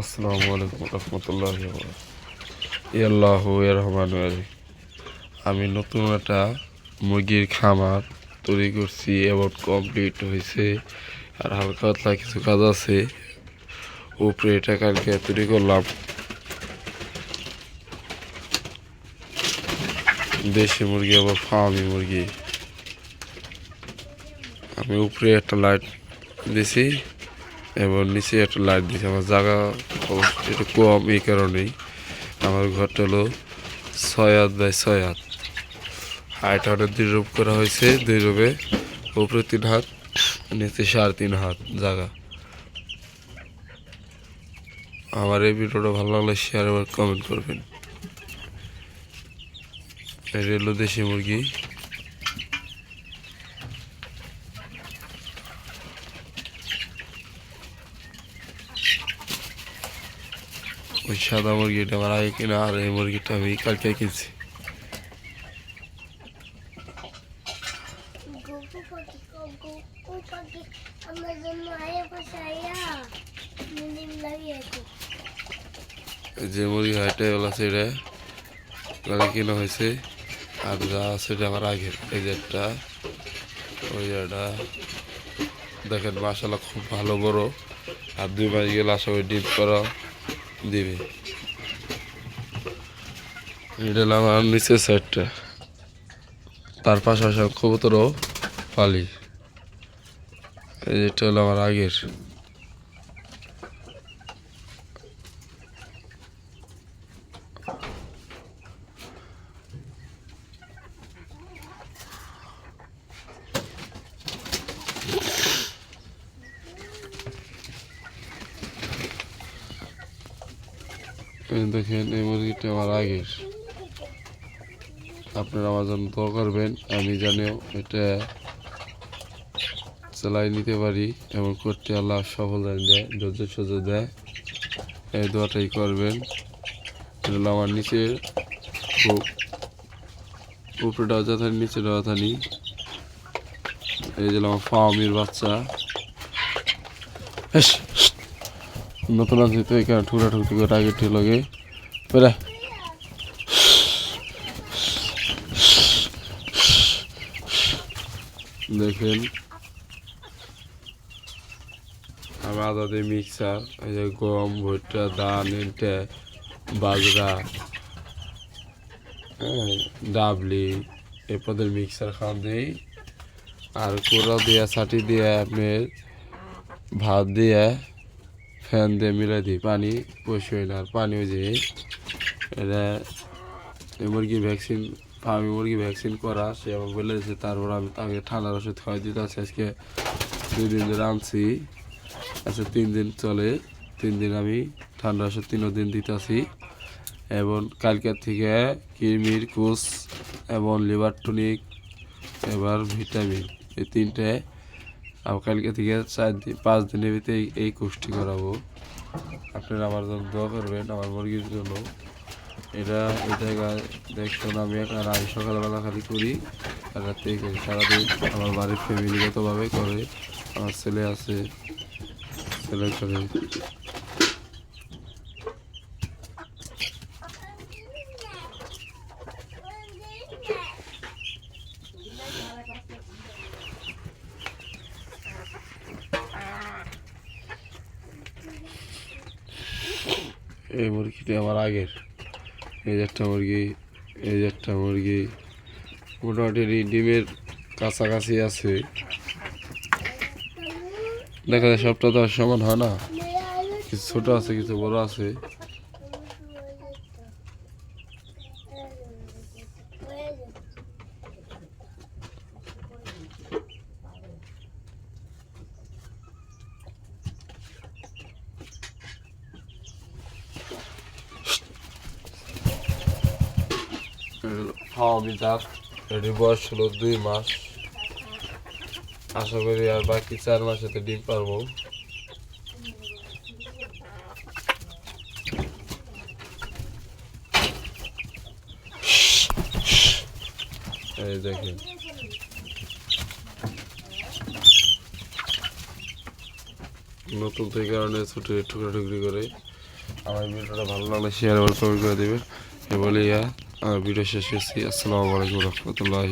আসসালামু আলাইকুম রহমতুল্লাহ ইয়াল্লাহ রহমান আমি নতুন একটা মুরগির খামার তৈরি করছি এবং কমপ্লিট হয়েছে, আর হালকা পাতলা কিছু কাজ আছে। উপরে এটা কালকে তৈরি করলাম। দেশি মুরগি আবার ফার্মি মুরগি। আমি উপরে একটা লাইট দিছি। এবং নিচে একটা লাইট দিয়েছে। আমার জায়গা একটু কম এই কারণেই। আমার ঘরটা হলো ছয় হাত বাই ছয় হাত। হাইট অনেক দুই রূপ করা হয়েছে দুই রূপে। উপরে তিন হাত, নিচে সাড়ে তিন হাত জায়গা। আমার এই ভিডিওটা ভালো লাগলে শেয়ার এবং কমেন্ট করবেন। এটা হলো দেশি মুরগি। ওই সাদা মুরগিটা আমার আগে কিনা, আর এই মুরগিটা আমি কালকে কিনছি। যে মুরগি হাইটা বলা সেটা কালকে কিনা হয়েছে, আর যা সেটা আমার আগে এই যে একটা, ওই একটা। দেখেন মাসালা খুব ভালো বড়। আর দুই মাস গেলে করি ডিপ করা দিবে। এটা আমার নিচের সাইডটা তার পাশাপাশি কবুতরও পালি। এই যেটা হলো আমার আগের। দেখেন, এই মুরগিটা আমার আগের। আপনারা আমার জন্য দোয়া করবেন, আমি জানিও এটা চালাই নিতে পারি এবং করতে আল্লাহ সফল দেয়, ধৈর্য সহ্য দেয়। এই দোয়াটাই করবেন। এটা আমার নিচে খুব উপরেটা অযথানি নিচেটা অযথানি এই যে আমার ফার্মির বাচ্চা। নতুন আছে তো এখানে ঠুরা ঠুকটি করে আগে ঠিক বেড়া দেখেন আমি আদাতে মিক্সার এই যে গম ভুট্টা ধান এটা বাজরা ডাবলি এরপদের মিক্সার খাওয়া দিই আর কোড়া দিয়ে ছাটি দিয়ে আপনার ভাত দিয়ে ফ্যান দিয়ে মিলাই দিই পানি বসে আর পানি ওই যে এটা মুরগি ভ্যাকসিন ফার্মি মুরগি ভ্যাকসিন করা, সে আমার বলে দিয়েছে তারপর আমি তাকে ঠান্ডার ওষুধ খাওয়াই দিতে। আছি আজকে দুই দিন ধরে আনছি। আচ্ছা তিন দিন চলে। তিন দিন আমি ঠান্ডা ওষুধ তিনও দিন দিতে আছি এবং কালকের থেকে কিরমির কোষ এবং লিভার টনিক, এবার ভিটামিন, এই তিনটে আর কালকে থেকে চার দিন, পাঁচ দিনের ভিতরে এই- কোর্সটি করাবো। আপনারা আমার জন্য দোয়া করবেন, আমার মুরগির জন্য। এটা এই জায়গায় দেখছেন আমি একা না, আমি সকালবেলা খালি করি আর রাত্রেই করি সারাদিন আমার বাড়ির ফ্যামিলিগতভাবে করে আমার ছেলে আছে ছেলে করে। এই মুরগিটি আমার আগের। এই একটা মুরগি এই একটা মুরগি। মোটামুটি ডিমের কাছাকাছি আছে। দেখা যায় সবটা তো সমান হয় না। কিছু ছোট আছে, কিছু বড় আছে। ফার্মি জাত এটির বয়স হলো দুই মাস। আশা করি আর বাকি চার মাসেতে ডিম পারব। এই দেখেন। নতুন থেকে কারণে ছোট টুকরা টুকরি করে। আমার ভিডিওটা ভালো লাগলে শেয়ার করে দেবেন। এ বলে ইয়া আমার ভিডিও শেষ করছি। আসসালামু আলাইকুম রহমতুল্লাহ